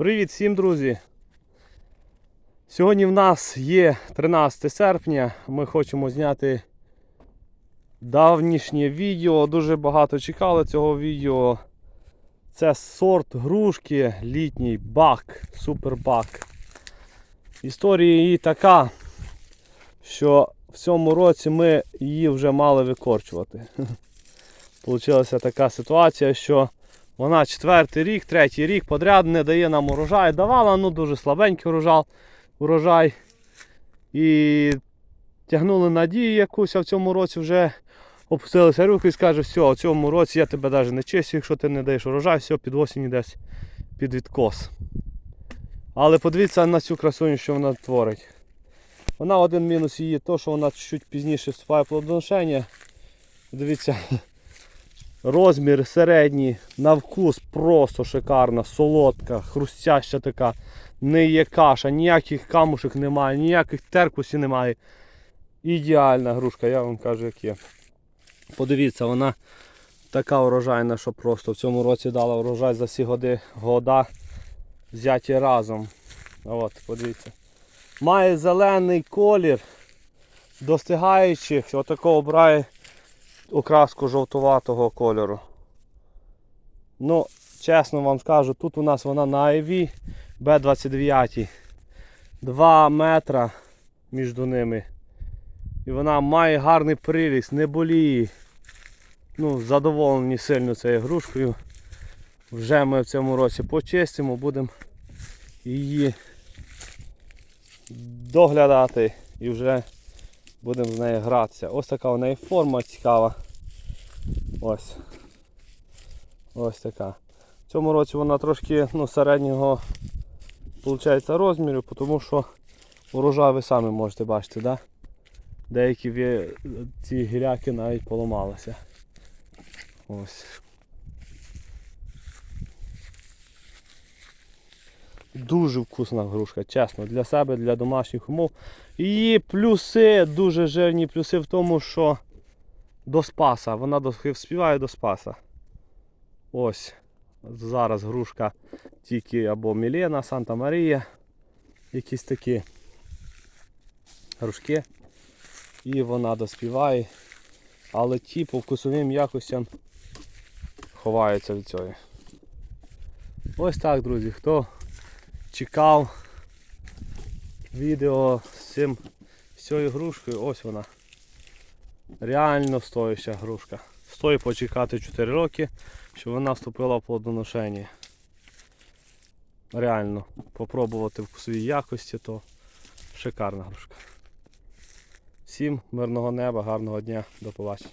Привіт всім, друзі! Сьогодні в нас є 13 серпня. Ми хочемо зняти давнішнє відео. Дуже багато чекали цього відео. Це сорт грушки, літній бак, супербак. Історія її така, що в цьому році ми її вже мали викорчувати. Получилася така ситуація, що вона четвертий рік, третій рік подряд не дає нам урожай. Давала ну дуже слабенький урожай. І тягнули надію якусь, а в цьому році вже опустилися руки і скаже, все, в цьому році я тебе навіть не чистю, якщо ти не даєш урожай, все, під осінь йдеш під відкос. Але подивіться на цю красуню, що вона творить. Вона один мінус її, то, що вона чуть пізніше вступає в плодоношення. Дивіться, розмір середній, на вкус просто шикарна, солодка, хрустяща така, не є каша, ніяких камушек немає, ніяких теркусів немає. Ідеальна грушка, я вам кажу, як є. Подивіться, вона така урожайна, що просто в цьому році дала урожай за всі годи года взяті разом. От, подивіться. Має зелений колір, достигаючи, отако обирає окраску жовтуватого кольору. Ну, чесно вам скажу, тут у нас вона на IV B29. 2 метра між ними. І вона має гарний приріст, не боліє. Ну, задоволені сильно цією грушкою. Вже ми в цьому році почистимо, будемо її доглядати і вже будемо з нею гратися. Ось така у неї форма цікава. Ось. Ось така. В цьому році вона трошки ну, середнього виходить, розміру, тому що урожай ви самі можете бачити, да? деякі ці гіляки навіть поламалися. Ось. Дуже вкусна грушка, чесно, для себе, для домашніх умов. Її плюси, дуже жирні плюси в тому, що до спаса. Вона до- співає до спаса. Ось. Зараз грушка тільки або Мілена, Санта Марія. Якісь такі грушки. І вона доспіває. Але ті по вкусовим якостям ховаються від цього. Ось так, друзі. Хто чекав відео з цим цією грушкою, ось вона. Реально стояща грушка. Стоїть почекати 4 роки, щоб вона вступила в плодоношення. Реально, попробувати своїй якості, то шикарна грушка. Всім мирного неба, гарного дня, до побачення.